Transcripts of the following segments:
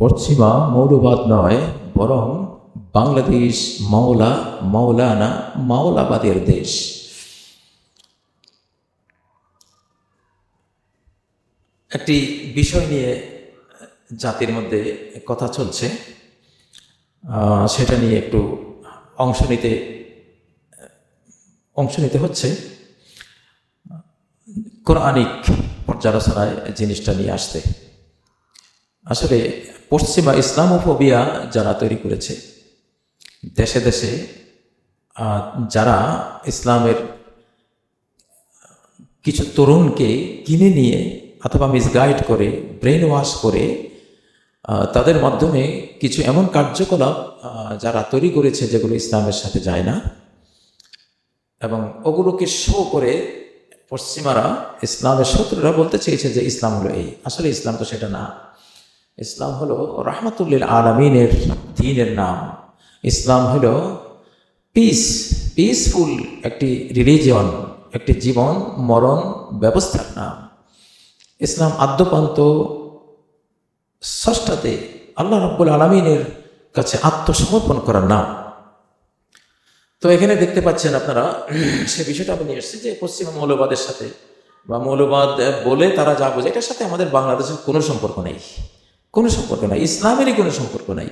পশ্চিমা মৌলবাদ নয়, বরং বাংলাদেশ মাওলা, মাওলানা, মাওলাবাদের দেশ। একটি বিষয় নিয়ে জাতির মধ্যে কথা চলছে। সেটা নিয়ে একটু অংশ নিতে অংশ নিতে হচ্ছে। কোরআনিক পর্যালোচনায় জিনিসটা নিয়ে আসতে। আসলে পশ্চিমা ইসলামোফোবিয়া যারা তৈরি করেছে, দেশে দেশে যারা ইসলামের কিছু তরুণকে কিনে নিয়ে অথবা মিসগাইড করে ব্রেন ওয়াশ করে তাদের মাধ্যমে কিছু এমন কার্যকলাপ যারা তৈরি করেছে যেগুলো ইসলামের সাথে যায় না এবং ওগুলোকে শো করে পশ্চিমারা, ইসলামের শত্রুরা বলতে চেয়েছে যে ইসলাম হলো এই। আসলে ইসলাম তো সেটা না। ইসলাম হলো রাহমাতুল্লিল আলমিনের দিনের নাম। ইসলাম হলো পিস পিসফুল একটি রিলিজিয়ন একটি জীবন, মরণ ব্যবস্থার নাম। ইসলাম আদ্যপান্ত ষষ্ঠাতে আল্লাহ রব্বুল আলমিনের কাছে আত্মসমর্পণ করার নাম। তো এখানে দেখতে পাচ্ছেন আপনারা, সে বিষয়টা আমি নিয়ে এসেছি যে পশ্চিমা মৌলবাদের সাথে বা মৌলবাদ বলে তারা যা বোঝে, এটার সাথে আমাদের বাংলাদেশের কোনো সম্পর্ক নেই। কোনো সম্পর্ক নাই, ইসলামেরই কোনো সম্পর্ক নাই।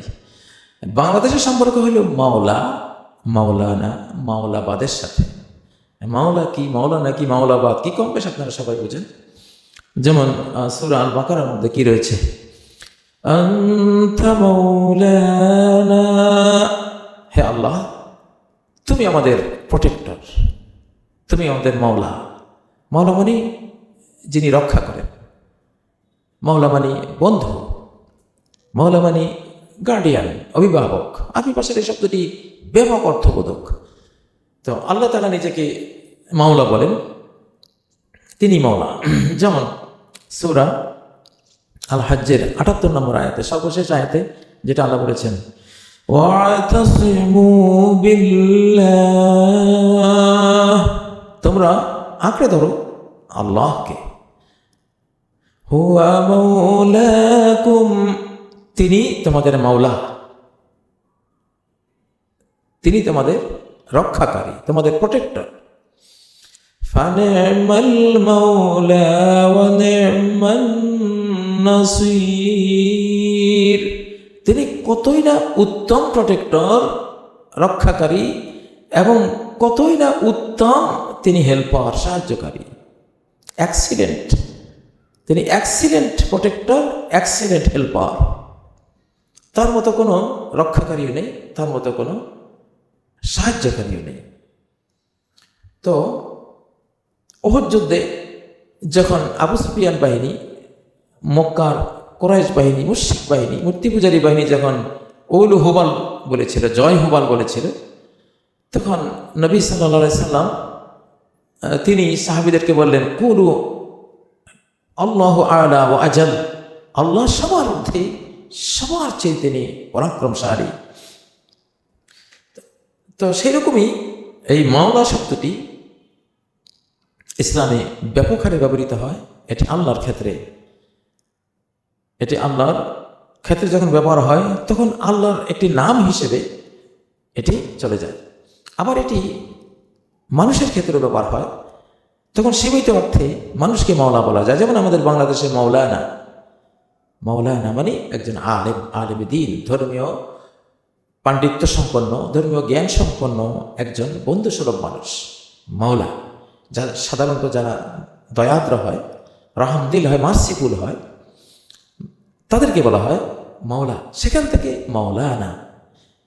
বাংলাদেশের সম্পর্ক হলো মাওলা, মাওলানা, মাওলাবাদের সাথে। মাওলা কি মাওলানা কি মাওলাবাদ? কি কম বেশ আপনারা সবাই বুঝেন। যেমন সুরা আল মধ্যে কি রয়েছে? হে আল্লাহ, তুমি আমাদের প্রোটেক্টর তুমি আমাদের মাওলা। মাওলা মানে যিনি রক্ষা করেন। মাওলা মানে বন্ধু। মাওলা মানে গার্ডিয়ান, অভিভাবক। আপনি পাশের এই শব্দটি ব্যাপক অর্থবোধক। তো আল্লাহ তালা নিজেকে মাওলা বলেন। তিনি মাওলা। যেমন সুরা আল হাজ্জের আটাত্তর নম্বর আয়াতে, সর্বশেষ আয়াতে যেটা আল্লাহ বলেছেন তোমরা আঁকড়ে ধরো আল্লাহকে। হুয়া মাওলাকুম তিনি তোমাদের মাওলা। তিনি তোমাদের রক্ষাকারী, তোমাদের প্রোটেক্টর ফানিমাল মাওলা ওয়া তিনি কতই না উত্তম প্রোটেক্টর রক্ষাকারী, এবং কতই না উত্তম তিনি হেল্পার সাহায্যকারী। অ্যাক্সিডেন্ট তিনি অ্যাক্সিডেন্ট প্রোটেক্টর অ্যাক্সিডেন্ট হেল্পার তার মতো কোনো রক্ষাকারীও নেই, তার মতো কোনো সাহায্যকারীও নেই। তো ওহর যুদ্ধে যখন আবু সুফিয়ান বাহিনী, মক্কার কোরাইশ বাহিনী মুশিক বাহিনী, মূর্তি পূজারী বাহিনী যখন ওলু হোবাল বলেছিল, জয় হোবাল বলেছিল, তখন নবী সাল্লা সাল্লাম তিনি সাহাবিদেরকে বললেন, কুলু আল্লাহ আলা ও আজাল। আল্লাহ সবার মধ্যে সবার চেয়ে তিনি পরাক্রমশালী। তো সেরকমই এই মাওলা শব্দটি ইসলামে ব্যাপক হারে ব্যবহৃত হয়, এটি আল্লাহর ক্ষেত্রে। এটি আল্লাহর ক্ষেত্রে যখন ব্যবহার হয়, তখন আল্লাহর একটি নাম হিসেবে এটি চলে যায়। আবার এটি মানুষের ক্ষেত্রে ব্যবহার হয়, তখন সীমিত অর্থে মানুষকে মাওলা বলা যায়। যেমন আমাদের বাংলাদেশে মাওলানা মাওলানা মানে একজন আলেম আলেম দিন, ধর্মীয় পাণ্ডিত্য সম্পন্ন, ধর্মীয় জ্ঞান সম্পন্ন একজন বন্ধুসুলভ মানুষ। মাওলা, যা সাধারণত যারা দয়াদ্র হয়, রহমদিল হয়, মার্সিফুল হয়, তাদেরকে বলা হয় মাওলা। সেখান থেকে মাওলানা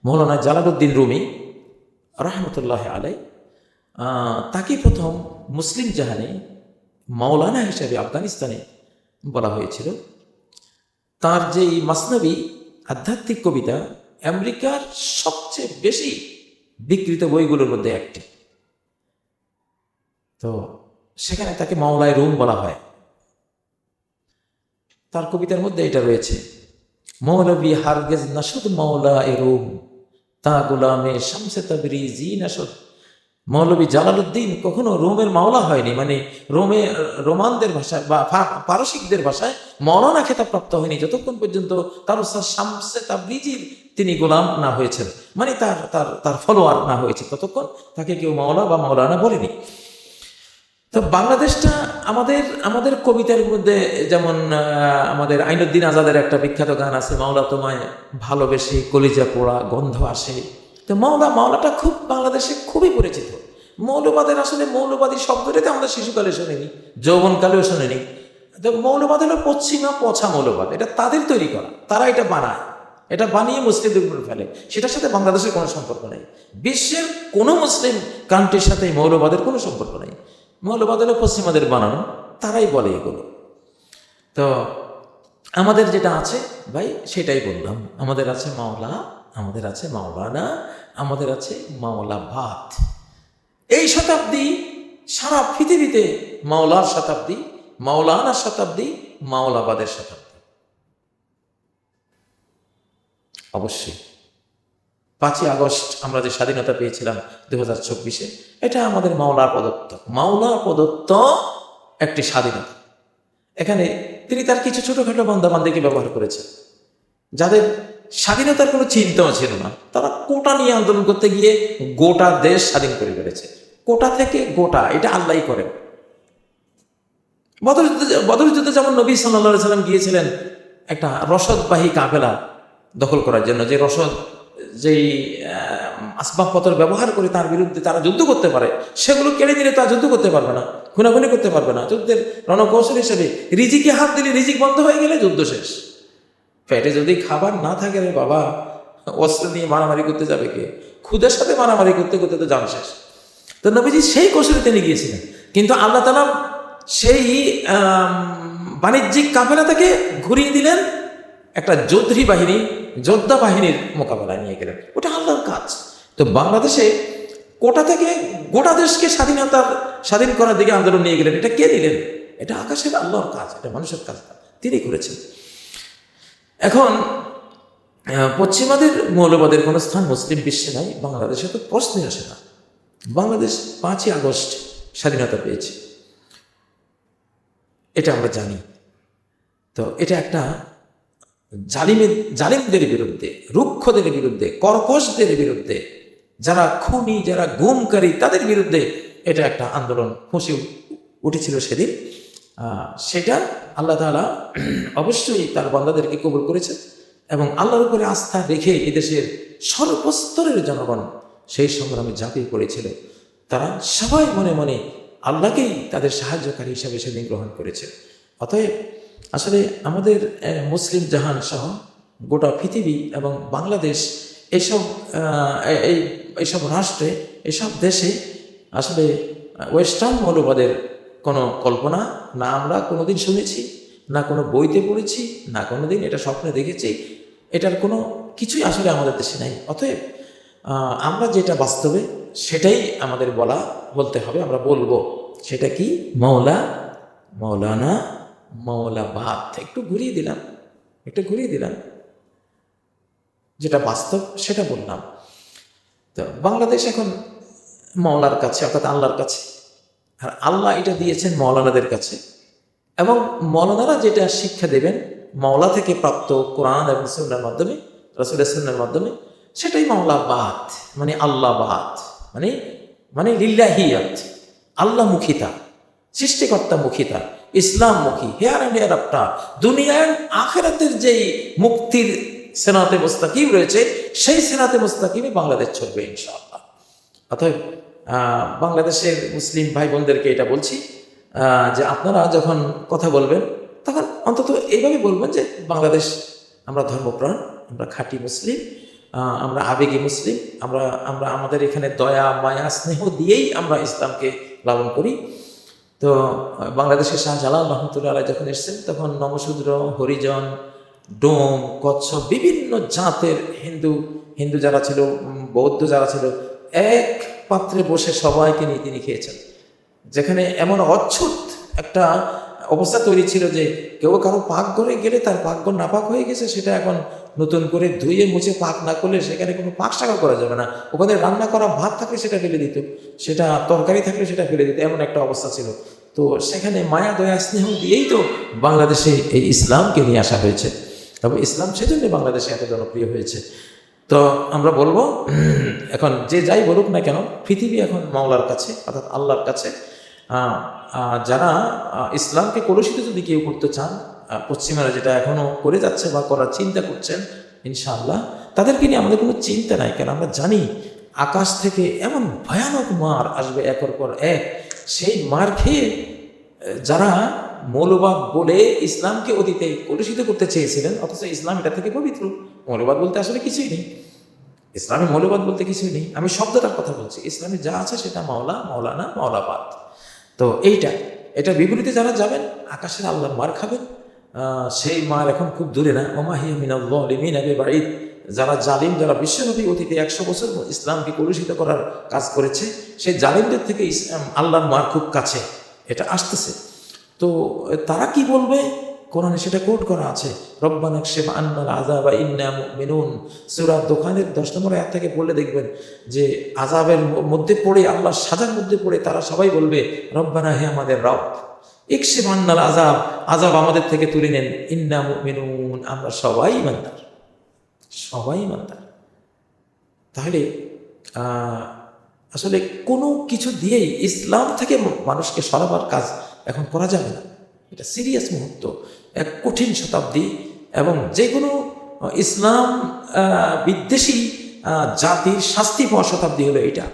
মৌলানা জালালুদ্দিন রুমি রহমতুল্লাহ আলাই তাকে প্রথম মুসলিম জাহানে মাওলানা হিসেবে আফগানিস্তানে বলা হয়েছিল। তার যে এই মাসনবী আধ্যাত্মিক কবিতা, আমেরিকার সবচেয়ে বেশি বিকৃত বইগুলোর মধ্যে একটি। তো সেখানে তাকে মাওলায় রুম বলা হয়। তার কবিতার মধ্যে এটা রয়েছে, মৌলবী হারগেজ নাসুদ মাওলা এ রুম, তা গোলামে শামসে তবরিজি নাসুদ। মৌলবী জালালউদ্দিন কখনো রোমের মাওলা হয়নি মানে রোমে, রোমানদের ভাষায় বা পারসিকদের ভাষায় মৌলানা খেতাব প্রাপ্ত হয়নি, যতক্ষণ পর্যন্ত তার উস্তাদ শামসে তাবরিজির তিনি গোলাম না হয়েছেন মানে তার তার তার ফলোয়ার না হয়েছে, ততক্ষণ তাকে কেউ মাওলা বা মাওলানা বলেনি। তো বাংলাদেশটা আমাদের আমাদের কবিতার মধ্যে যেমন আমাদের আইনুদ্দিন আজাদের একটা বিখ্যাত গান আছে, মাওলা তোমায় ভালোবেসে কলিজা পোড়া গন্ধ আসে। তো মাওলা, মাওলাটা খুব বাংলাদেশে খুবই পরিচিত। মৌলবাদের আসলে মৌলবাদী শব্দটাতে আমরা শিশুকালে শুনিনি, যৌবনকালেও শুনিনি। তো মৌলবাদ হলো পশ্চিমা পছা মৌলবাদ, এটা তাদের তৈরি করা, তারা এটা বানায়। এটা বানিয়ে মুসলিমদের উপরে ফেলে, সেটার সাথে বাংলাদেশের কোনো সম্পর্ক নেই। বিশ্বের কোনো মুসলিম কান্ট্রির সাথে মৌলবাদের কোনো সম্পর্ক নেই। মৌলবাদ হলো পশ্চিমাদের বানানো, তারাই বলে এগুলো। তো আমাদের যেটা আছে, ভাই, সেটাই বললাম। আমাদের আছে মাওলা আমাদের আছে মাওলানা, আমাদের আছে মাওলা ভাত এই শতাব্দী, সারা পৃথিবীতে মাওলার শতাব্দী মাওলানার শতাব্দী মাওলাবাদের শতাব্দী। অবশ্যই। পাঁচই আগস্ট আমরা যে স্বাধীনতা পেয়েছিলাম দু হাজার চব্বিশে, এটা আমাদের মাওলার প্রদত্ত। মাওলা প্রদত্ত একটি স্বাধীনতা। এখানে তিনি তার কিছু ছোটখাটো বান্দাবান্দিকে ব্যবহার করেছেন। যাদের স্বাধীনতার কোনো চিন্তাও ছিল না। তারা কোটা নিয়ে আন্দোলন করতে গিয়ে গোটা দেশ স্বাধীন করে ফেলেছে। কোটা থেকে গোটা, এটা আল্লাহই করেন। বদর বদর যুদ্ধে যেমন নবী সাল্লাহ সাল্লাম গিয়েছিলেন একটা রসদবাহী কাফেলা দখল করার জন্য, যে রসদ, যেই আসবাবপত্র ব্যবহার করে তার বিরুদ্ধে তারা যুদ্ধ করতে পারে, সেগুলো কেড়ে দিলে তারা যুদ্ধ করতে পারবে না, খুনাখুনি করতে পারবে না। যুদ্ধের রণকৌশল হিসেবে রিজিকে হাত দিলে রিজিক বন্ধ হয়ে গেলে যুদ্ধ শেষ। পেটে যদি খাবার না থাকে রে বাবা, অস্ত্র নিয়ে মারামারি করতে যাবে কে? খুদের সাথে মারামারি করতে করতে তো যান শেষ। তো নবীজি সেই কৌশলে তিনি গিয়েছিলেন। কিন্তু আল্লাহ তালা সেই বাণিজ্যিক কাফেলা থেকে ঘুরিয়ে দিলেন একটা যোদ্ধী বাহিনী, যোদ্ধা বাহিনীর মোকাবেলায় নিয়ে গেলেন। ওটা আল্লাহর কাজ। তো বাংলাদেশে কোটা থেকে গোটা দেশকে স্বাধীনতার স্বাধীন করার দিকে আন্দোলন নিয়ে গেলেন। এটা কে দিলেন এটা আকাশের আল্লাহর কাজ, এটা মানুষের কাজ তিনি করেছেন। এখন পশ্চিমাদের মৌলবাদের কোনো স্থান মুসলিম বিশ্বে নাই, বাংলাদেশে তো প্রশ্নই আসে না। বাংলাদেশ পাঁচই আগস্ট স্বাধীনতা পেয়েছে। এটা আমরা জানি। তো এটা একটা জালিমের জালিমদের বিরুদ্ধে, রুক্ষদের বিরুদ্ধে, কর্কশদের বিরুদ্ধে, যারা খুনি, যারা গুমকারী, তাদের বিরুদ্ধে এটা একটা আন্দোলন, ফুঁসে উঠেছিল সেদিন। সেটা আল্লাহ তাআলা অবশ্যই তার বান্দাদেরকে কবুল করেছে এবং আল্লাহর উপরে আস্থা রেখে এদেশের সর্বস্তরের জনগণ সেই সংগ্রামে ঝাঁপিয়ে পড়েছিল। তারা সবাই মনে মনে আল্লাহকেই তাদের সাহায্যকারী হিসাবে সেদিন গ্রহণ করেছে। অতএব আসলে আমাদের মুসলিম জাহান সহ গোটা পৃথিবী এবং বাংলাদেশ এসব এই এইসব রাষ্ট্রে, এসব দেশে আসলে ওয়েস্টার্ন মৌলবাদের কোনো কল্পনা না আমরা কোনোদিন শুনেছি, না কোনো বইতে পড়েছি, না কোনো দিন এটা স্বপ্নে দেখেছি। এটার কোনো কিছুই আসলে আমাদের দেশে নাই। অতএব আমরা যেটা বাস্তবে সেটাই আমাদের বলা, বলতে হবে, আমরা বলব। সেটা কি? মৌলা মৌলানা মৌলাবাদ একটু ঘুরিয়ে দিলাম, একটু ঘুরিয়ে দিলাম। যেটা বাস্তব সেটা বললাম। তো বাংলাদেশ এখন মৌলার কাছে, অর্থাৎ আল্লাহর কাছে। আর আল্লাহ এটা দিয়েছেন মৌলানাদের কাছে এবং মৌলানারা যেটা শিক্ষা দেবেন মৌলা থেকে প্রাপ্ত কোরআন এবং সুন্নার মাধ্যমে, রসুলের সুন্নার মাধ্যমে, সেটাই মাওলাবাদ মানে আল্লাহ আল্লাহবাদ মানে মানে লিল্লাহিয়াত আল্লাহমুখিতা সৃষ্টিকর্তা মুখিতা ইসলাম মুখী হেয়ার অ্যান্ড হেয়ার আফটার দুনিয়ার আখেরাতের যেই মুক্তির সেনাতে মোস্তাকিম রয়েছে, সেই সেনাতে মোস্তাকিমই বাংলাদেশ চলবে ইনশাআল্লাহ। অতএব বাংলাদেশের মুসলিম ভাই বোনদেরকে এটা বলছি যে আপনারা যখন কথা বলবেন, তখন অন্তত এইভাবে বলবেন যে বাংলাদেশ আমরা ধর্মপ্রাণ, আমরা খাঁটি মুসলিম আমরা আবেগী মুসলিম, আমরা আমরা আমাদের এখানে দয়া, মায়া, স্নেহ দিয়েই আমরা ইসলামকে লালন করি। তো বাংলাদেশের শাহজালাল রহমতুল্লাহ যখন এসেছেন, তখন নমশূদ্র হরিজন, ডোম, কচ্ছপ, বিভিন্ন জাতের হিন্দু হিন্দু যারা ছিল বৌদ্ধ যারা ছিল, এক পাত্রে বসে সবাইকে নিয়ে তিনি খেয়েছেন। যেখানে এমন অচ্ছুত একটা অবস্থা তৈরি ছিল যে কেউ কারও পাক ঘরে গেলে তার পাকঘর নাপাক হয়ে গেছে, সেটা এখন নতুন করে ধুয়ে মুছে পাক না করলে সেখানে কোনো পাক শাখা করা যাবে না। ওখানে রান্না করা ভাত থাকলে সেটা ফেলে দিত, সেটা তরকারি থাকলে সেটা ফেলে দিত, এমন একটা অবস্থা ছিল। তো সেখানে মায়া, দয়া, স্নেহ দিয়েই তো বাংলাদেশে এই ইসলামকে নিয়ে আসা হয়েছে। তবে ইসলাম সেজন্য বাংলাদেশে এত জনপ্রিয় হয়েছে। তো আমরা বলব, এখন যে যাই বলুক না কেন, পৃথিবী এখন মাওলার কাছে, অর্থাৎ আল্লাহর কাছে যারা ইসলামকে কলুষিত যদি কেউ করতে চান পশ্চিমারা যেটা এখনও করে যাচ্ছে বা করার চিন্তা করছেন, ইনশাআল্লাহ, তাদেরকে নিয়ে আমাদের কোনো চিন্তা নাই কেন আমরা জানি আকাশ থেকে এমন ভয়ানক মার আসবে একের পর এক। সেই মার খেয়ে, যারা মৌলবাদ বলে ইসলামকে অতীতে কলুষিত করতে চেয়েছিলেন, অথচ ইসলাম এটা থেকে পবিত্র, মৌলবাদ বলতে আসলে কিছুই নেই। ইসলামে মৌলবাদ বলতে কিছুই নেই। আমি শব্দটার কথা বলছি। ইসলামে যা আছে সেটা মাওলা, মাওলানা, মাওলাবাদ। তো এইটা, এটা বিপরীতে যারা যাবেন, আকাশের আল্লাহ মার খাবেন। সেই মার এখন খুব দূরে না। ওমাহিয়া মিনাল্লিমিন আবে যারা জালিম, যারা বিশ্বনবী অতীতে একশো বছর ইসলামকে কলুষিত করার কাজ করেছে, সেই জালিমদের থেকে ইসলাম আল্লাহর মার খুব কাছে। এটা আসতেছে। তো তারা কি বলবে? কোরআনে সেটা কোট করা আছে, রব্বানা শেফ আন্নাল আজাবা ইন্না মেনুন সুরা দোকানের দশ নম্বর এক থেকে পড়লে দেখবেন যে আজাবের মধ্যে পড়ে, আল্লাহর সাজার মধ্যে পড়ে তারা সবাই বলবে, রব্বানা হে আমাদের রব ইকশিফ আন্নাল আজাব আজাব আমাদের থেকে তুলে নেন। ইন্না মেনুন আমরা সবাই ইমানদার সবাই ইমানদার। তাহলে আসলে কোনো কিছু দিয়েই ইসলাম থেকে মানুষকে সরাবার কাজ এখন করা যাবে না। এটা সিরিয়াস মুহূর্ত। এক কঠিন শতাব্দী এবং যে কোনো ইসলাম বিদ্বেষী জাতির শাস্তি পাওয়া শতাব্দী হলো এটা।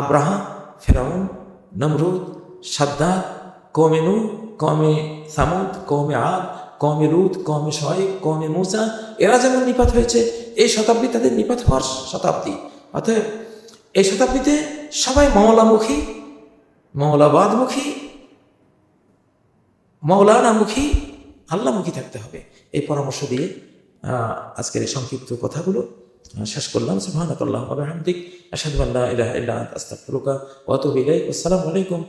আব্রাহা ফেরাউন, নমরুদ, সাদ্দাত কমে নু কমে সামুদ কমে আদ কমে রুদ কমে শয়েব কমে মুসা, এরা যেমন নিপাত হয়েছে, এই শতাব্দী তাদের নিপাত হওয়ার শতাব্দী। অতএব এই শতাব্দীতে সবাই মৌলামুখী মৌলাবাদমুখী মৌলানামুখী আল্লাহমুখী থাকতে হবে। এই পরামর্শ দিয়ে আজকের এই সংক্ষিপ্ত কথাগুলো শেষ করলাম। সুবহানাকাল্লাহ ওয়া বিহামদিক। আশহাদু আল্লা ইলাহা আসসালামু আলাইকুম